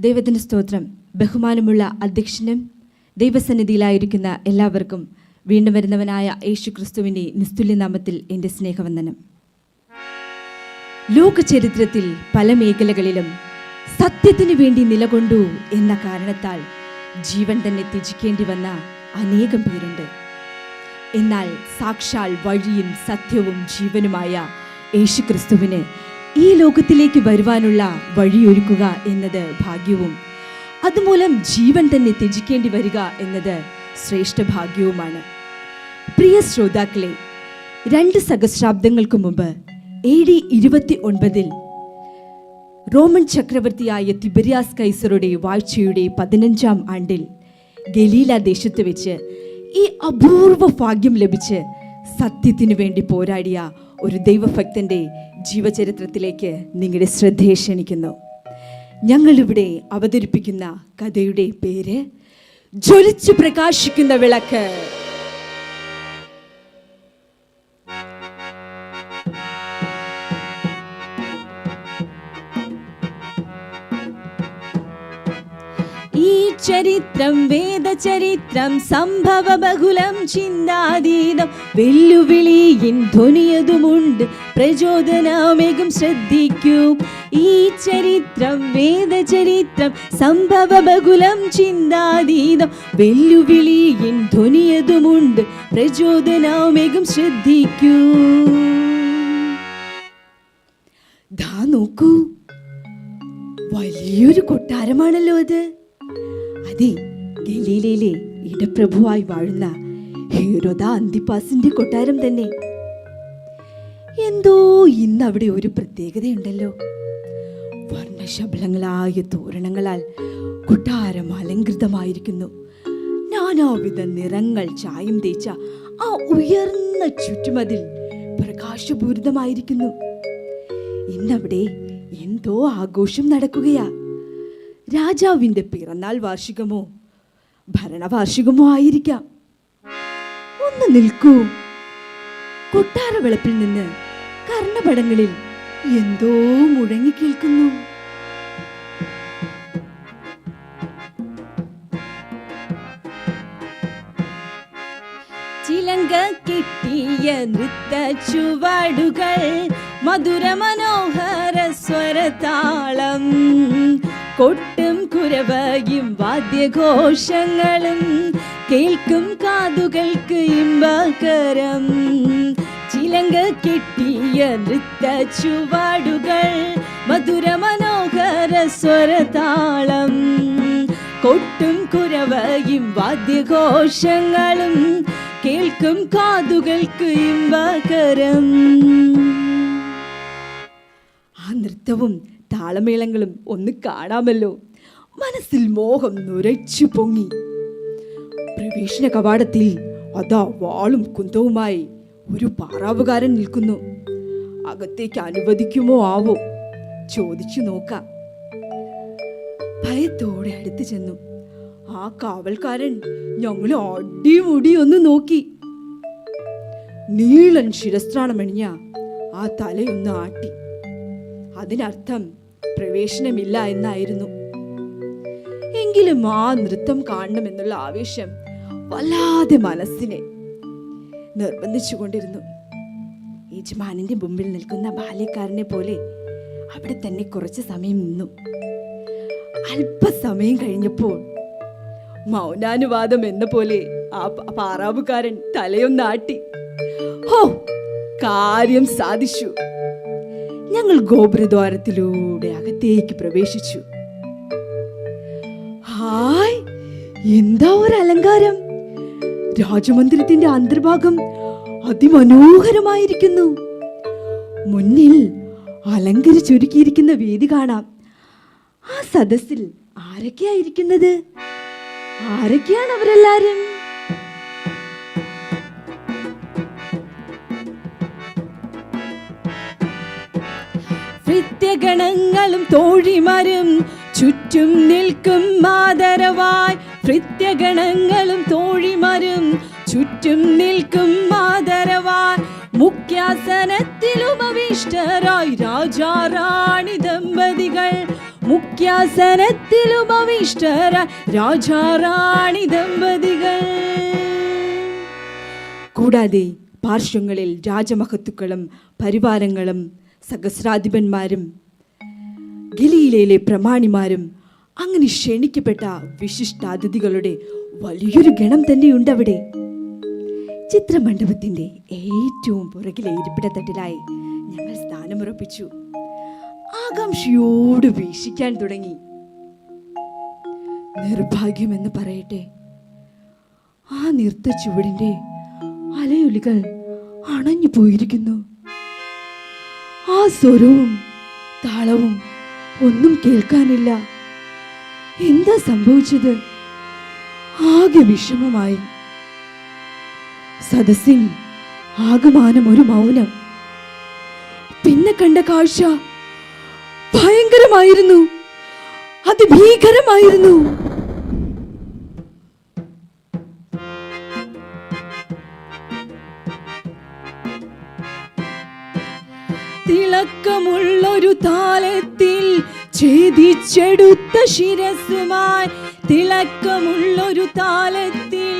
ദൈവത്തിന് സ്തോത്രം ബഹുമാനമുള്ള അധ്യക്ഷനും ദൈവസന്നിധിയിലായിരിക്കുന്ന എല്ലാവർക്കും വീണ്ടും വരുന്നവനായ യേശു ക്രിസ്തുവിന്റെ നിസ്തുല്യ നാമത്തിൽ എന്റെ സ്നേഹവന്ദനം. ലോക ചരിത്രത്തിൽ പല മേഖലകളിലും സത്യത്തിന് വേണ്ടി നിലകൊണ്ടു എന്ന കാരണത്താൽ ജീവൻ തന്നെ ത്യജിക്കേണ്ടി വന്ന അനേകം പേരുണ്ട്. എന്നാൽ സാക്ഷാൽ വഴിയും സത്യവും ജീവനുമായ യേശുക്രിസ്തുവിന് ഈ ലോകത്തിലേക്ക് വരുവാനുള്ള വഴിയൊരുക്കുക എന്നത് ഭാഗ്യവും. അതുമൂലം ജീവൻ തന്നെ ത്യജിക്കേണ്ടി വരിക എന്നത് ശ്രേഷ്ഠ ഭാഗ്യവുമാണ്. പ്രിയ ശ്രോതാക്കളെ രണ്ട് സഹസ്രാബ്ദങ്ങൾക്ക് മുമ്പ് എ ഡി ഇരുപത്തി ഒൻപതിൽ റോമൻ ചക്രവർത്തിയായ തിബരിയാസ് കൈസറുടെ വാഴ്ചയുടെ പതിനഞ്ചാം ആണ്ടിൽ ഗലീല ദേശത്ത് വെച്ച് ഈ അപൂർവ ഭാഗ്യം ലഭിച്ച് സത്യത്തിനു വേണ്ടി പോരാടിയ ഒരു ദൈവഭക്തന്റെ ജീവചരിത്രത്തിലേക്ക് നിങ്ങളുടെ ശ്രദ്ധയെ ക്ഷണിക്കുന്നു. ഞങ്ങളിവിടെ അവതരിപ്പിക്കുന്ന കഥയുടെ പേര് ജ്വലിച്ചു പ്രകാശിക്കുന്ന വിളക്ക്. ചരിത്രം വേദചരിത്രം സംഭവ ബഹുലം ചിന്താതീതം വെല്ലുവിളിയിൻ ധ്വനിയതുമുണ്ട്. പ്രചോദനമേകും ശ്രദ്ധിക്കൂ. ഈ ചരിത്രം വേദചരിത്രം സംഭവ ബഹുലം ചിന്താതീതം വെല്ലുവിളിയിൻ ധ്വനിയതുമുണ്ട്. പ്രചോദനമേകും ശ്രദ്ധിക്കൂ. ദാ നോക്കൂ. വലിയൊരു കൊട്ടാരമാണല്ലോ അത്. അതെ ഗലീലയിലെ ഇടപ്രഭുവായി വാഴുന്ന ഹീരോദ അന്തിപ്പാസിന്റെ കൊട്ടാരം തന്നെ. എന്തോ ഇന്ന് അവിടെ ഒരു പ്രത്യേകതയുണ്ടല്ലോ. വർണശബളങ്ങളായ തോരണങ്ങളാൽ കൊട്ടാരം അലങ്കൃതമായിരിക്കുന്നു നാനാവിധ നിറങ്ങൾ ചായം തേച്ച ആ ഉയർന്ന ചുറ്റുമതിൽ പ്രകാശപൂരിതമായിരിക്കുന്നു. ഇന്നവിടെ എന്തോ ആഘോഷം നടക്കുകയാ. രാജാവിന്റെ പിറന്നാൾ വാർഷികമോ? ഭരണവാർഷികമോ ആയിരിക്കാം. ഒന്ന് നിൽക്കൂ. കൊട്ടാര വിളപ്പിൽ നിന്ന് കർണപടങ്ങളിൽ എന്തോ മുഴങ്ങി കേൾക്കുന്നു. കിട്ടിയ നൃത്ത ചുവടുകൾ മധുര മനോഹര സ്വരതാളം. കൊട്ടും കുരവയും വാദ്യഘോഷങ്ങളും കേൾക്കും കാതുകൾക്ക് ഇമ്പകരം. ചിലങ്ക കിട്ടിയ നൃത്ത ചുവാടുകൾ മധുര മനോഹര സ്വരതാളം. കൊട്ടും കുരവയും വാദ്യഘോഷങ്ങളും കേൾക്കും കാതുകൾക്ക് ഇമ്പകരം. ആ നൃത്തവും താളമേളങ്ങളും ഒന്ന് കാണാമല്ലോ. മനസ്സിൽ മോഹം നുരച്ചു പൊങ്ങി. പ്രവേശന കവാടത്തിൽ അതാ വാളും കുന്തവുമായി ഒരു പാറാവുകാരൻ നിൽക്കുന്നു. അകത്തേക്ക് അനുവദിക്കുമോ ആവോ? ചോദിച്ചു നോക്കാം. ഭയത്തോടെ അടുത്ത് ചെന്നു. ആ കാവൽക്കാരൻ ഞങ്ങളെ അടിമുടി ഒന്ന് നോക്കി. നീളൻ ശിരസ്ത്രാണമണിഞ്ഞ ആ തലയൊന്ന് ആട്ടി. അതിനർത്ഥം പ്രവേശനമില്ല എന്നായിരുന്നു. എങ്കിലും ആ നൃത്തം കാണണമെന്നുള്ള ആവേശം വല്ലാതെ മനസ്സിനെ നിർബന്ധിച്ചുകൊണ്ടിരുന്നു. യജമാനിന്റെ മുമ്പിൽ നിൽക്കുന്ന ബാല്യക്കാരനെ പോലെ അവിടെ തന്നെ കുറച്ച് സമയം നിന്നു. അല്പസമയം കഴിഞ്ഞപ്പോൾ മൗനാനുവാദം എന്ന പോലെ ആ പാറാവുകാരൻ തലയൊന്നാട്ടി. ഹോ കാര്യം സാധിച്ചു. ഞങ്ങൾ ഗോപുരദ്വാരത്തിലൂടെ അകത്തേക്ക് പ്രവേശിച്ചു. ഹായ് എന്താ ഒരു അലങ്കാരം രാജമന്ദിരത്തിന്റെ അന്തർഭാഗം അതിമനോഹരമായിരിക്കുന്നു. മുന്നിൽ അലങ്കരിച്ചൊരുക്കിയിരിക്കുന്ന വേദി കാണാം. ആ സദസ്സിൽ ആരൊക്കെയായിരിക്കുന്നത് ആരൊക്കെയാണ് അവരെല്ലാരും? ഭൃത്യഗണങ്ങളും തോഴിമാരും ചുറ്റും നിൽക്കും മാതരവായി. ഭൃത്യഗണങ്ങളും തോഴിമാരും ചുറ്റും നിൽക്കും മാതരവായി. മുഖ്യാസനത്തിലും അവിഷ്ടരായി രാജാറാണി ദമ്പതികൾ. മുഖ്യാസനത്തിലും രാജാ റാണി ദമ്പതികൾ. കൂടാതെ പാർശ്വങ്ങളിൽ രാജമഹത്തുക്കളും പരിവാരങ്ങളും സഹസ്രാധിപന്മാരും ഗലീലയിലെ പ്രമാണിമാരും അങ്ങനെ ക്ഷണിക്കപ്പെട്ട വിശിഷ്ടാതിഥികളുടെ വലിയൊരു ഗണം തന്നെയുണ്ട് അവിടെ ചിത്രമണ്ഡപത്തിന്റെ ഏറ്റവും പുറകിലെ ഇരിപ്പിടത്തട്ടിലായി ഞങ്ങൾ സ്ഥാനമുറപ്പിച്ചു. ആകാംക്ഷയോട് വീക്ഷിക്കാൻ തുടങ്ങി. നിർഭാഗ്യമെന്ന് പറയട്ടെ. ആ നിർത്ത ചുവടിന്റെ അലയൊലികൾ അണഞ്ഞു പോയിരിക്കുന്നു. ആ സ്വരവും താളവും ഒന്നും കേൾക്കാനില്ല. എന്താ സംഭവിച്ചത്? ആകെ വിഷമമായി. സദസ്സിൽ ആകമാനം ഒരു മൗനം. പിന്നെ കണ്ട കാഴ്ച ഭയങ്കരമായിരുന്നു. അതിഭീകരമായിരുന്നു. തിളക്കമുള്ളൊരു താലത്തിൽ ഛേദിച്ചെടുത്ത ശിരസുമായി തിളക്കമുള്ളൊരു താലത്തിൽ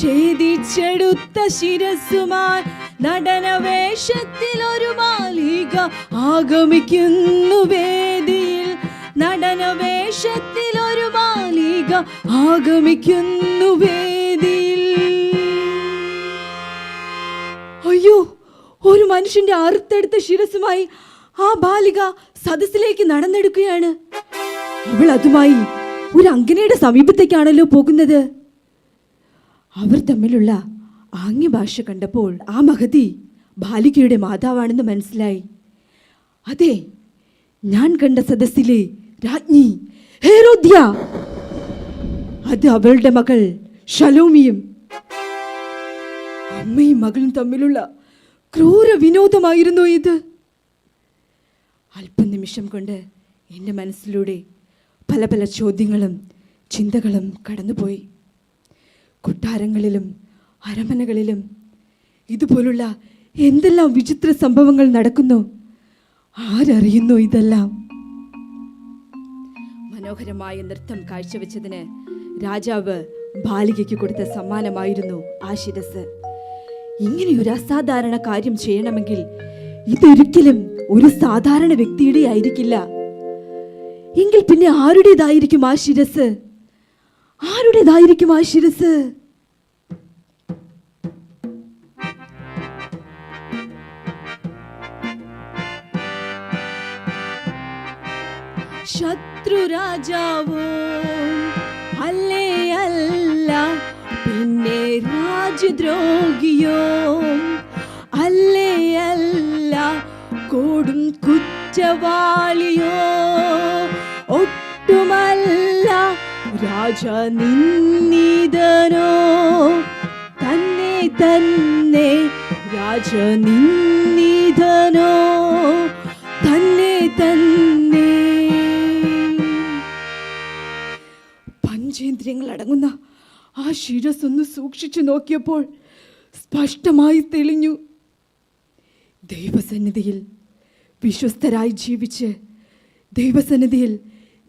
ഛേദിച്ചെടുത്ത ശിരസുമായി നടനവേഷത്തിൽ ഒരു മാലിക ആഗമിക്കുന്നു വേദിയിൽ. നടനവേഷത്തിൽ ഒരു മാലിക ആഗമിക്കുന്നു വേദിയിൽ. അയ്യോ ഒരു മനുഷ്യന്റെ അറുത്തെടുത്ത ശിരസുമായി ആ ബാലിക സദസ്സിലേക്ക് നടന്നെടുക്കുകയാണ്. അവൾ അതുമായി ഒരു അങ്കനയുടെ സമീപത്തേക്കാണല്ലോ പോകുന്നത്. അവർ തമ്മിലുള്ള ആംഗ്യഭാഷ കണ്ടപ്പോൾ ആ മഹതി ബാലികയുടെ മാതാവാണെന്ന് മനസ്സിലായി. അതെ ഞാൻ കണ്ട സദസ്സിലെ രാജ്ഞി ഹേരോദ്യ. അത് അവളുടെ മകൾ ഷലോമിയും അമ്മയും മകളും തമ്മിലുള്ള ക്രൂര വിനോദമായിരുന്നു ഇത്. അല്പനിമിഷം കൊണ്ട് എന്റെ മനസ്സിലൂടെ പല പല ചോദ്യങ്ങളും ചിന്തകളും കടന്നുപോയി. കൊട്ടാരങ്ങളിലും അരമനകളിലും ഇതുപോലുള്ള എന്തെല്ലാം വിചിത്ര സംഭവങ്ങൾ നടക്കുന്നു? ആരറിയുന്നു ഇതെല്ലാം? മനോഹരമായ നൃത്തം കാഴ്ചവെച്ചതിന് രാജാവ് ബാലികയ്ക്ക് കൊടുത്ത സമ്മാനമായിരുന്നു ആ ശിരസ് ഇങ്ങനെയൊരു അസാധാരണ കാര്യം ചെയ്യണമെങ്കിൽ ഇതൊരിക്കലും ഒരു സാധാരണ വ്യക്തിയുടെ ആയിരിക്കില്ല. എങ്കിൽ പിന്നെ ആരുടേതായിരിക്കും ആ ശിരസ്? ആരുടേതായിരിക്കും ആ ശിരസ്? ശത്രു രാജാവോ അല്ലേ അല്ല പിന്നെ രാജദ്രോഹിയോ അല്ലേ അല്ല കൊടും കുറ്റവാളിയോ. ഒട്ടുമല്ല രാജ നിന്നിതനോ തന്നെ തന്നെ രാജ നിന്നിതനോ തന്നെ തന്നെ. പഞ്ചേന്ദ്രിയങ്ങൾ അടങ്ങുന്ന ആ ശിരസ് ഒന്ന് സൂക്ഷിച്ചു നോക്കിയപ്പോൾ സ്പഷ്ടമായി തെളിഞ്ഞു. ദൈവസന്നിധിയിൽ വിശ്വസ്തരായി ജീവിച്ച് ദൈവസന്നിധിയിൽ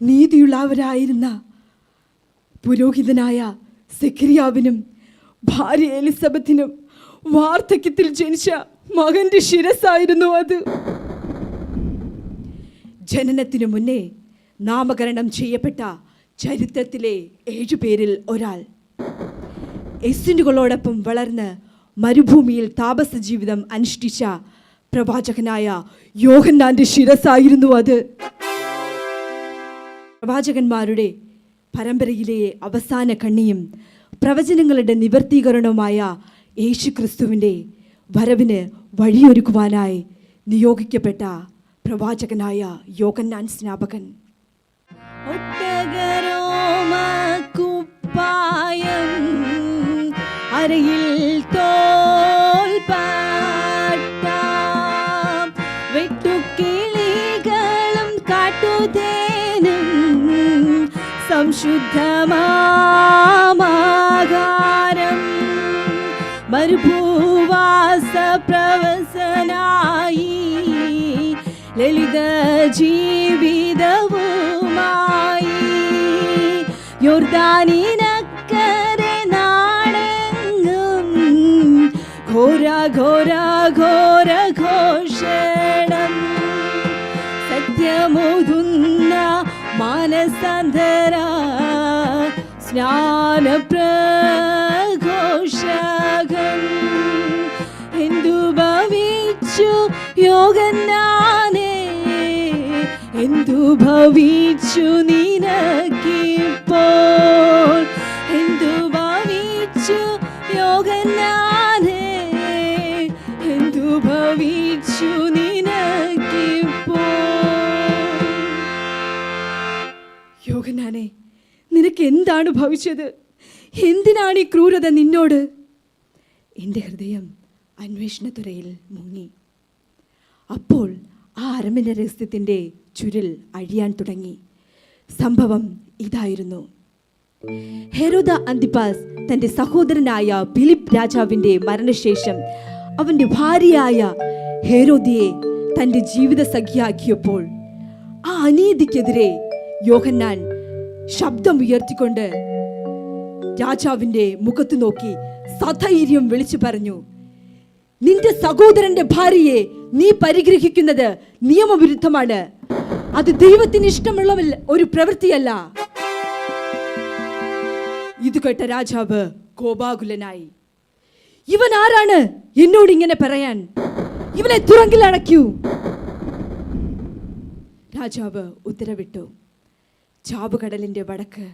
നീതിയുള്ളവരായിരുന്ന പുരോഹിതനായ സെക്രിയാവിനും ഭാര്യ എലിസബത്തിനും വാർദ്ധക്യത്തിൽ ജനിച്ച മകന്റെ ശിരസായിരുന്നു അത്. ജനനത്തിനു മുന്നേ നാമകരണം ചെയ്യപ്പെട്ട ചരിത്രത്തിലെ ഏഴുപേരിൽ ഒരാൾ എസിൻഡുകളോടൊപ്പം വളർന്ന് മരുഭൂമിയിൽ താപസ ജീവിതം അനുഷ്ഠിച്ച പ്രവാചകനായ യോഹന്നാന്റെ ശിരസായിരുന്നു അത്. പ്രവാചകന്മാരുടെ പരമ്പരയിലെ അവസാന കണ്ണിയും പ്രവചനങ്ങളുടെ നിവർത്തീകരണവുമായ യേശു ക്രിസ്തുവിന്റെ വരവിന് വഴിയൊരുക്കുവാനായി നിയോഗിക്കപ്പെട്ട പ്രവാചകനായ യോഗന്നാൻ സ്നാപകൻ. കുപ്പായം അരയിൽ തോൽപ്പാട്ട. വെട്ടുക്കിളികളും കാട്ടുതേനും സംശുദ്ധമാകാരം മരുഭൂവാസ പ്രവസനായി ലളിത ജീവിതവുമായി. യോർദാനിനക്കരെ ഘോര ഘോര ഘോര ഘോഷണം. സത്യമോതുന്ന മാനസാന്തര സ്നാനപ്രഘോഷകം. എന്തു ഭവിച്ചു യോഗനാനേ എന്തു ഭവിച്ചു നിനക്കിപ്പോൾ? എന്തു ഭവിച്ചു യോഗന്നാനേ യോഗനാനെ നിനക്ക് എന്താണ് ഭവിച്ചത്? എന്തിനാണ് ഈ ക്രൂരത നിന്നോട്? എന്റെ ഹൃദയം അന്വേഷണത്തുറയിൽ മുങ്ങി. അപ്പോൾ ആ അരമിന രഹസ്യത്തിന്റെ ചുരുൾ അഴിയാൻ തുടങ്ങി. സംഭവം ഇതായിരുന്നു. ഹെറോദ അന്തിപാസ് തന്റെ സഹോദരനായ ഫിലിപ്പ് രാജാവിന്റെ മരണശേഷം അവന്റെ ഭാര്യയായ ഹേരോദിയെ തന്റെ ജീവിത സഖിയാക്കിയപ്പോൾ ആ അനീതിക്കെതിരെ യോഹന്നാൻ ശബ്ദം ഉയർത്തിക്കൊണ്ട് രാജാവിന്റെ മുഖത്ത് നോക്കി സധൈര്യം വിളിച്ചു പറഞ്ഞു നിന്റെ സഹോദരന്റെ ഭാര്യയെ നീ പരിഗ്രഹിക്കുന്നത് നിയമവിരുദ്ധമാണ്. അത് ദൈവത്തിന് ഇഷ്ടമുള്ള ഒരു പ്രവൃത്തിയല്ല. ഇത് കേട്ട രാജാവ് കോപാകുലനായി ഇവൻ ആരാണ് എന്നോട് ഇങ്ങനെ പറയാൻ? ഇവനെ തുറങ്കിൽ അടയ്ക്കൂ. രാജാവ് ഉത്തരവിട്ടു. ചാവുകടലിന്റെ വടക്ക്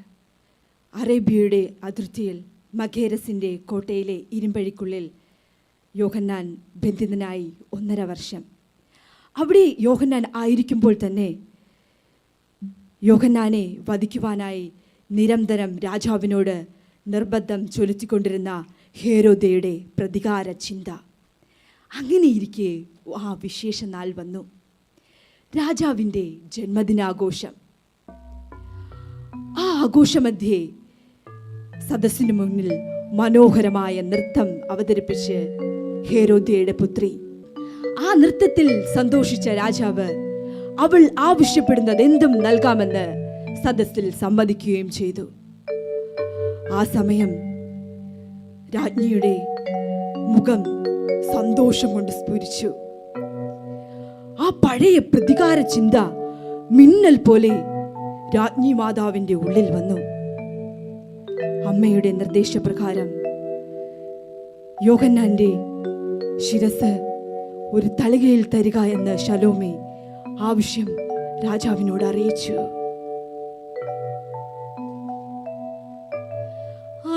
അറേബ്യയുടെ അതിർത്തിയിൽ മഖേരസിന്റെ കോട്ടയിലെ ഇരുമ്പഴിക്കുള്ളിൽ യോഹന്നാൻ ബന്ധിതനായി ഒന്നര വർഷം. അവിടെ യോഹന്നാൻ ആയിരിക്കുമ്പോൾ തന്നെ യോഹന്നാനെ വധിക്കുവാനായി നിരന്തരം രാജാവിനോട് നിർബന്ധം ചൊലുത്തിക്കൊണ്ടിരുന്ന ഹേരോദയുടെ പ്രതികാര ചിന്ത. അങ്ങനെയിരിക്കെ ആ വിശേഷ നാൾ വന്നു. രാജാവിന്റെ ജന്മദിനാഘോഷം. ആഘോഷമധ്യേ സദസ്സിനു മുന്നിൽ മനോഹരമായ നൃത്തം അവതരിപ്പിച്ച് ഹേരോദ്യയുടെ പുത്രി. ആ നൃത്തത്തിൽ സന്തോഷിച്ച രാജാവ് അവൾ ആവശ്യപ്പെടുന്നത് എന്തും നൽകാമെന്ന് സദസ്സിൽ സമ്മതിക്കുകയും ചെയ്തു. ആ സമയം രാജ്ഞിയുടെ മുഖം സന്തോഷം കൊണ്ട് സ്ഫുരിച്ചു. ആ പഴയ പ്രതികാര ചിന്ത മിന്നൽ പോലെ രാജ്ഞി മാതാവിന്റെ ഉള്ളിൽ വന്നു. അമ്മയുടെ നിർദ്ദേശപ്രകാരം യോഹന്നാന്റെ ശിരസ് ഒരു തളികയിൽ തരിക എന്ന് ശലോമി ആവശ്യം രാജാവിനോട് അറിയിച്ചു.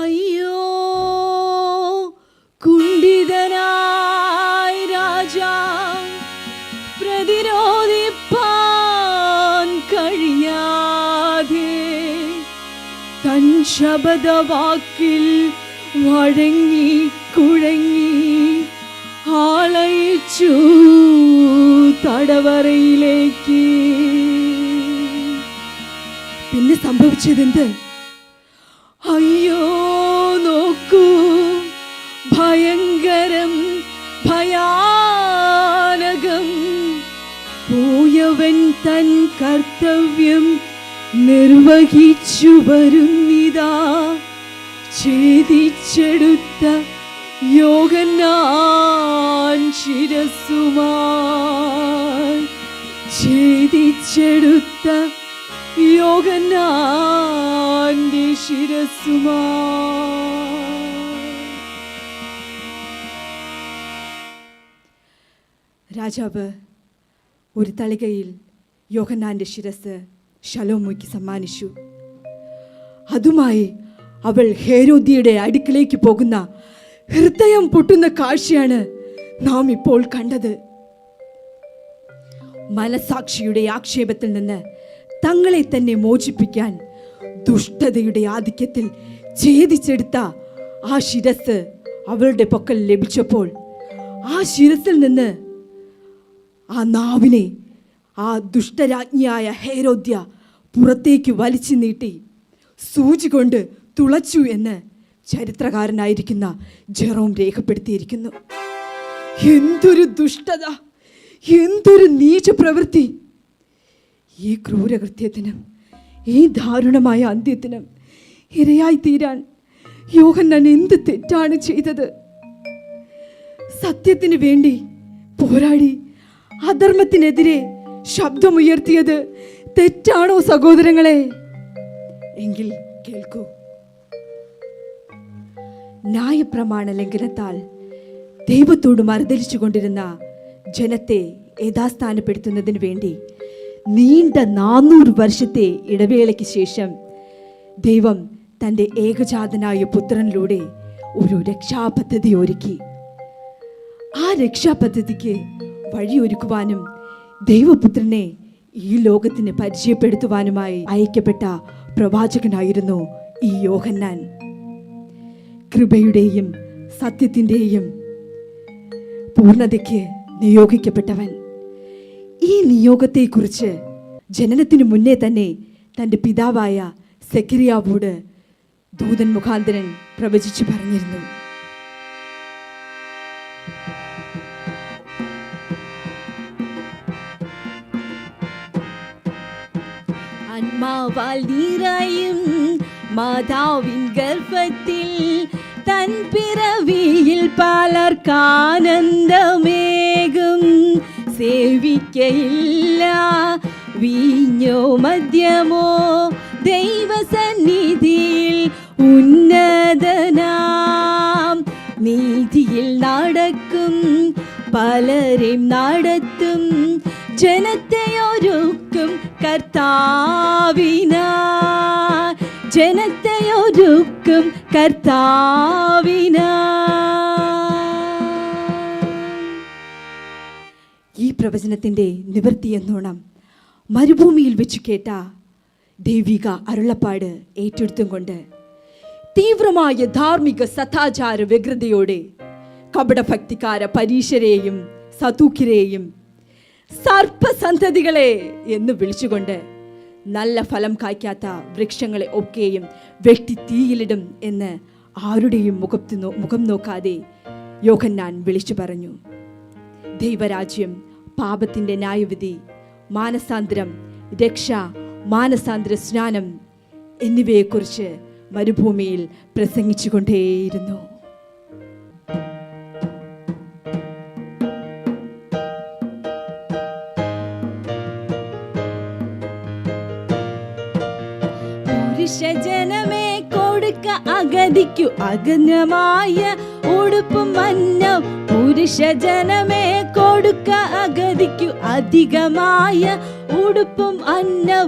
അയ്യോ കുണ്ഠിതനായി ശബദവാക്കിൽ വഴങ്ങി കുഴങ്ങി ആളയിച്ചു തടവറയിലേക്ക്. പിന്നെ സംഭവിച്ചതെന്ത്? അയ്യോ നോക്കൂ. ഭയങ്കരം ഭയാനകം. പോയവൻ തൻ കർത്തവ്യം നിർവഹിച്ചു വരുന്നിതാ ഛേദിച്ചെടുത്ത യോഗന്നാൻ ശിരസുമായി ഛേദിച്ചെടുത്ത ശിരസുമായി രാജാവ് ഒരു തളികയിൽ യോഹന്നാന്റെ ശിരസ് ശലോമോയ്ക്ക് സമ്മാനിച്ചു. അതുമായി അവൾ ഹേരോദിയുടെ അടുക്കിലേക്ക് പോകുന്ന ഹൃദയം പൊട്ടുന്ന കാഴ്ചയാണ് നാം ഇപ്പോൾ കണ്ടത്. മനസാക്ഷിയുടെ ആക്ഷേപത്തിൽ നിന്ന് തങ്ങളെ തന്നെ മോചിപ്പിക്കാൻ ദുഷ്ടതയുടെ ആധിക്യത്തിൽ ഛേദിച്ചെടുത്ത ആ ശിരസ് അവളുടെ പൊക്കൽ ലഭിച്ചപ്പോൾ ആ ശിരസിൽ നിന്ന് ആ നാവിനെ ആ ദുഷ്ടരാജ്ഞിയായ ഹേരോദ്യ പുറത്തേക്ക് വലിച്ചു നീട്ടി. സൂചി കൊണ്ട് തുളച്ചു എന്ന് ചരിത്രകാരനായിരിക്കുന്ന ജെറോം രേഖപ്പെടുത്തിയിരിക്കുന്നു. എന്തൊരു ദുഷ്ടത എന്തൊരു നീച പ്രവൃത്തി ഈ ക്രൂരകൃത്യത്തിനും ഈ ദാരുണമായ അന്ത്യത്തിനും ഇരയായി തീരാൻ യോഹന്നാൻ എന്ത് തെറ്റാണ് ചെയ്തത്? സത്യത്തിന് വേണ്ടി പോരാടി അധർമ്മത്തിനെതിരെ ശബ്ദമുയർത്തിയത് തെറ്റാണോ സഹോദരങ്ങളെ? എങ്കിൽ കേൾക്കൂ. ന്യായപ്രമാണ ലംഘനത്താൽ ദൈവത്തോട് മറുതലിച്ചു കൊണ്ടിരുന്ന ജനത്തെ യഥാസ്ഥാനപ്പെടുത്തുന്നതിന് വേണ്ടി നീണ്ട നാനൂറ് വർഷത്തെ ഇടവേളയ്ക്ക് ശേഷം ദൈവം തന്റെ ഏകജാതനായ പുത്രനിലൂടെ ഒരു രക്ഷാപദ്ധതി ഒരുക്കി. ആ രക്ഷാപദ്ധതിക്ക് വഴിയൊരുക്കുവാനും ദൈവപുത്രനെ ഈ ലോകത്തിന് പരിചയപ്പെടുത്തുവാനുമായി അയക്കപ്പെട്ട പ്രവാചകനായിരുന്നു ഈ യോഹന്നാൻ. കൃപയുടെയും സത്യത്തിന്റെയും പൂർണതയ്ക്ക് നിയോഗിക്കപ്പെട്ടവൻ. ഈ നിയോഗത്തെക്കുറിച്ച് ജനനത്തിനു മുന്നേ തന്നെ തന്റെ പിതാവായ സെക്രിയാവോട് ദൂതൻ മുഖാന്തരൻ പ്രവചിച്ചു പറഞ്ഞിരുന്നു. അന്മാവാൽ നിറയും മാതാവിൻ ഗർഭത്തിൽ തൻ പിറവിയിൽ പലർക്കാനന്ദമേകും. സേവിക്കയില്ല വീഞ്ഞോ മദ്യമോ ദൈവസന്നിധിയിൽ ഉന്നതനാം. നീതിയിൽ നടക്കും പലരെയും നടത്തും ജനത്തെ ഒരുക്കും കർത്താവിന. ജനത്തെ ഒരുക്കും കർത്താവിന. ഈ പ്രവചനത്തിന്റെ നിവൃത്തി എന്നോണം മരുഭൂമിയിൽ വെച്ച് കേട്ട ദൈവിക അരുളപ്പാട് ഏറ്റെടുത്തും കൊണ്ട് തീവ്രമായ ധാർമ്മിക സദാചാര വ്യഗ്രതയോടെ കപടഭക്തിക്കാര പരീശരെയും സതൂക്കിരെയും സർപ്പസന്തതികളെ എന്ന് വിളിച്ചുകൊണ്ട് നല്ല ഫലം കായ്ക്കാത്ത വൃക്ഷങ്ങളെ ഒക്കെയും വെട്ടി തീയിലിടും എന്ന് ആരുടെയും മുഖത്ത് മുഖം നോക്കാതെ യോഹന്നാൻ വിളിച്ചു പറഞ്ഞു. ദൈവരാജ്യം പാപത്തിന്റെ ന്യായവിധി മാനസാന്തരം രക്ഷ മാനസാന്തര സ്നാനം എന്നിവയെക്കുറിച്ച് മരുഭൂമിയിൽ പ്രസംഗിച്ചുകൊണ്ടേയിരുന്നു. പുരുഷ ജനമേ കൊടുക്ക അഗതിക്കു അഗന്യമായ ഉടുപ്പും മന്നം പുരുഷജനമേ കൊടുക്ക അഗതിക്കു അധികമായ ഉടുപ്പും അന്നം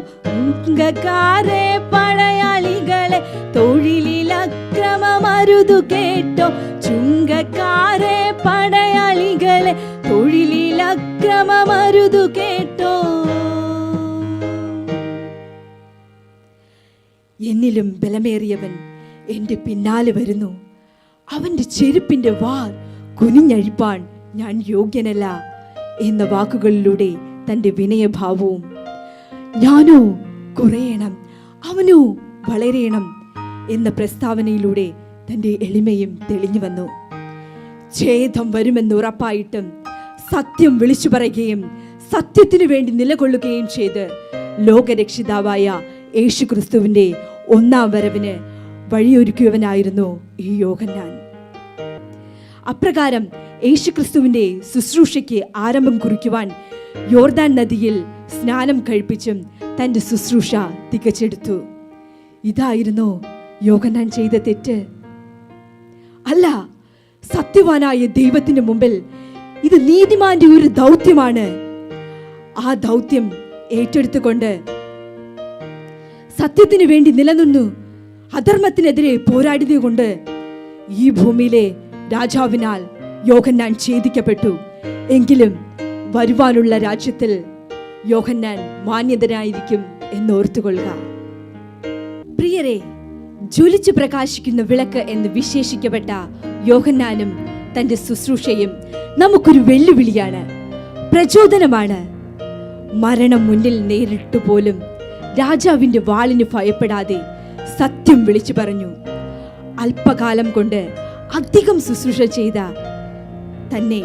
പഴയാളികളെ പടയാളികളെ തൊഴിലിൽ അക്രമമരുതു കേട്ടോ. ചുങ്കക്കാരെ പടയാളികളെ തൊഴിലിൽ അക്രമമരുതു കേട്ടോ. എന്നിലും ബലമേറിയവൻ എന്റെ പിന്നാലെ വരുന്നു. അവന്റെ ചെരുപ്പിന്റെ വാർ കുനിഞ്ഞഴിപ്പാൻ ഞാൻ യോഗ്യനല്ല എന്ന വാക്കുകളിലൂടെ തന്റെ വിനയഭാവവും ഞാനോ കുറയണം അവനോ വളരെയണം എന്ന പ്രസ്താവനയിലൂടെ തന്റെ എളിമയും തെളിഞ്ഞു വന്നു. ഛേദം വരുമെന്ന് ഉറപ്പായിട്ടും സത്യം വിളിച്ചു പറയുകയും സത്യത്തിനു വേണ്ടി നിലകൊള്ളുകയും ചെയ്ത് ലോകരക്ഷിതാവായ യേശുക്രിസ്തുവിന്റെ ഒന്നാം വരവിന് വഴിയൊരുക്കിയവനായിരുന്നു ഈ യോഗന്നാൻ അപ്രകാരം യേശുക്രിസ്തുവിന്റെ ശുശ്രൂഷയ്ക്ക് ആരംഭം കുറിക്കുവാൻ യോർദാൻ നദിയിൽ സ്നാനം കഴിപ്പിച്ചും തന്റെ ശുശ്രൂഷ തികച്ചെടുത്തു. ഇതായിരുന്നു യോഹന്നാൻ ചെയ്ത തെറ്റ്. അല്ല സത്യവാനായ ദൈവത്തിന് മുമ്പിൽ ഇത് നീതിമാന്റെ ഒരു ദൗത്യമാണ്. ആ ദൗത്യം ഏറ്റെടുത്തുകൊണ്ട് സത്യത്തിന് വേണ്ടി നിലനിന്നു. അധർമ്മത്തിനെതിരെ പോരാടിയതുകൊണ്ട് ഈ ഭൂമിയിലെ രാജാവിനാൽ യോഹന്നാൻ ഛേദിക്കപ്പെട്ടു. എങ്കിലും വരുവാനുള്ള രാജ്യത്തിൽ യോഹന്നാൻ മാന്യതനായിരിക്കും എന്നോർത്തുകൊള്ളുക പ്രിയരെ ജ്വലിച്ചു പ്രകാശിക്കുന്ന വിളക്ക് എന്ന് വിശേഷിക്കപ്പെട്ട യോഹന്നാനും തന്റെ ശുശ്രൂഷയും നമുക്കൊരു വെല്ലുവിളിയാണ്. പ്രചോദനമാണ്. മരണം മുന്നിൽ നേരിട്ടു പോലും രാജാവിന്റെ വാളിന് ഭയപ്പെടാതെ സത്യം വിളിച്ചു പറഞ്ഞു. അല്പകാലം കൊണ്ട് അധികം ശുശ്രൂഷ ചെയ്ത തന്നെ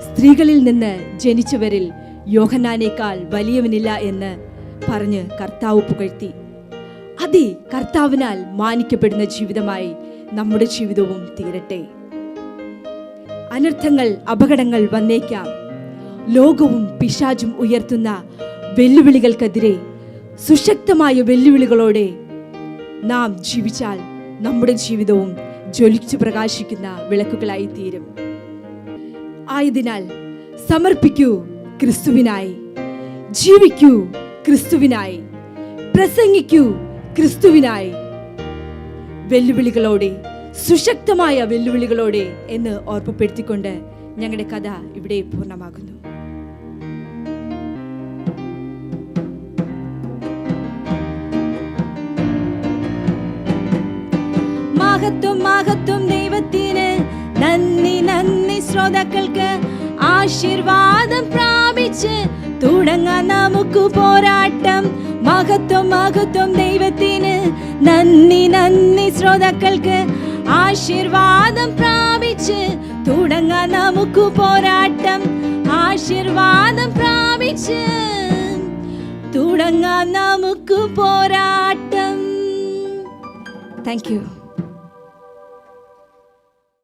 സ്ത്രീകളിൽ നിന്ന് ജനിച്ചവരിൽ യോഹനാനേക്കാൾ വലിയവനില്ല എന്ന് പറഞ്ഞ് കർത്താവ് പുകഴ്ത്തി. അതെ കർത്താവിനാൽ മാനിക്കപ്പെടുന്ന ജീവിതമായി നമ്മുടെ ജീവിതവും തീരട്ടെ. അനർത്ഥങ്ങൾ അപകടങ്ങൾ വന്നേക്കാം. ലോകവും പിശാചും ഉയർത്തുന്ന വെല്ലുവിളികൾക്കെതിരെ സുശക്തമായ വെല്ലുവിളികളോടെ നാം ജീവിച്ചാൽ നമ്മുടെ ജീവിതവും ജ്വലിച്ചു പ്രകാശിക്കുന്ന വിളക്കുകളായി തീരും ആയതിനാൽ സമർപ്പിക്കൂ ക്രിസ്തുവിനായി ജീവിക്കൂ ക്രിസ്തുവിനായി പ്രസംഗിക്കൂ ക്രിസ്തുവിനായി. വെല്ലുവിളികളോടെ സുശക്തമായ വെല്ലുവിളികളോടെ എന്ന് ഓർമ്മപ്പെടുത്തിക്കൊണ്ട് ഞങ്ങളുടെ കഥ ഇവിടെ പൂർണമാകുന്നു. മഹത്വം മഹത്വം ദൈവത്തിന്. നന്ദി നന്ദി ശ്രോതാക്കൾക്ക്. ആശീർവാദം പ്രാപിച്ച് തുടങ്ങാൻ നമുക്ക് പോരാട്ടം. മഹത്വം മഹത്വം ദൈവത്തിന്. നന്ദി നന്ദി ശ്രോതാക്കൾക്ക്. ആശീർവാദം പ്രാപിച്ച് തുടങ്ങാൻ നമുക്ക് പോരാട്ടം. ആശീർവാദം പ്രാപിച്ച് തുടങ്ങാൻ നമുക്ക് പോരാട്ടം. Thank you